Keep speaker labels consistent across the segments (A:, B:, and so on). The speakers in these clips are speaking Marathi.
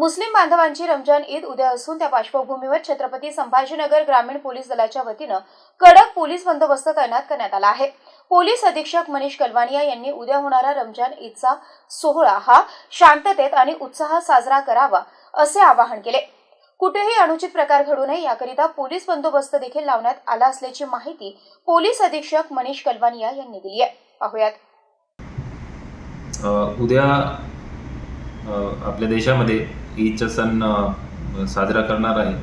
A: मुस्लिम बांधवांची रमजान ईद उद्या असून त्या पार्श्वभूमीवर छत्रपती संभाजीनगर ग्रामीण पोलीस दलाच्या वतीनं कडक पोलीस बंदोबस्त तैनात करण्यात आला आहे. पोलीस अधीक्षक मनीष कलवानिया यांनी उद्या होणारा रमजान ईदचा सोहळा हा शांततेत आणि उत्साहात साजरा करावा असे आवाहन केले. कुठेही अनुचित प्रकार घडू नये याकरिता पोलीस बंदोबस्त देखील लावण्यात आला असल्याची माहिती पोलीस अधीक्षक मनीष कलवानिया यांनी दिली आहे. पाहुयात.
B: उद्या आपल्या देशामध्ये ईदचा सण साजरा करणार आहे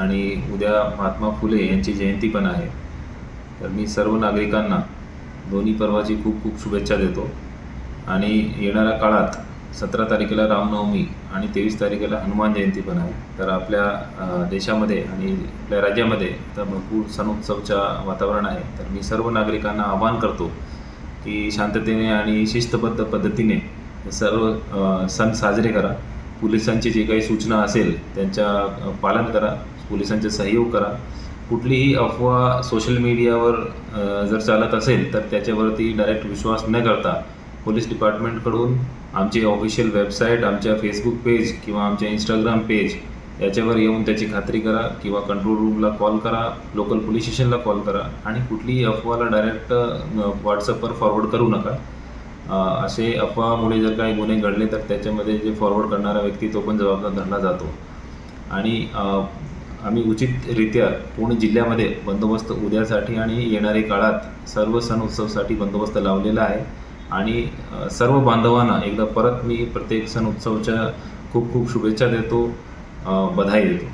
B: आणि उद्या महात्मा फुले यांची जयंती पण आहे. तर मी सर्व नागरिकांना दोन्ही पर्वाची खूप खूप शुभेच्छा देतो. आणि येणाऱ्या काळात सतरा तारखेला रामनवमी आणि तेवीस तारखेला हनुमान जयंती पण आहे. तर आपल्या देशामध्ये आणि आपल्या राज्यामध्ये तर भरपूर सणोत्सवच्या वातावरण आहे. तर मी सर्व नागरिकांना आवाहन करतो की शांततेने आणि शिस्तबद्ध पद्धतीने सर्व सण साजरे करा. पोलिसांची जी काही सूचना असेल त्यांच्या पालन करा पोलिसांचे सहयोग करा. कुठलीही अफवा सोशल मीडियावर जर चालत असेल तर त्याच्यावरती डायरेक्ट विश्वास न करता पोलीस डिपार्टमेंटकडून आमची ऑफिशियल वेबसाईट आमच्या फेसबुक पेज किंवा आमच्या इंस्टाग्राम पेज याच्यावर येऊन त्याची खात्री करा किंवा कंट्रोल रूमला कॉल करा लोकल पोलीस स्टेशनला कॉल करा आणि कुठलीही अफवाला डायरेक्ट व्हॉट्सअपवर फॉरवर्ड करू नका. असे अफवामुळे जर काही गुन्हे घडले तर त्याच्यामध्ये जे फॉरवर्ड करणारा व्यक्ती तो पण जबाबदार धरला जातो. आणि आम्ही उचितरित्या पूर्ण जिल्ह्यामध्ये बंदोबस्त उद्यासाठी आणि येणाऱ्या काळात सर्व सण उत्सवसाठी बंदोबस्त लावलेला आहे. आणि सर्व बांधवांना एकदा परत मी प्रत्येक सण उत्सवच्या खूप खूप शुभेच्छा देतो बधाई देतो.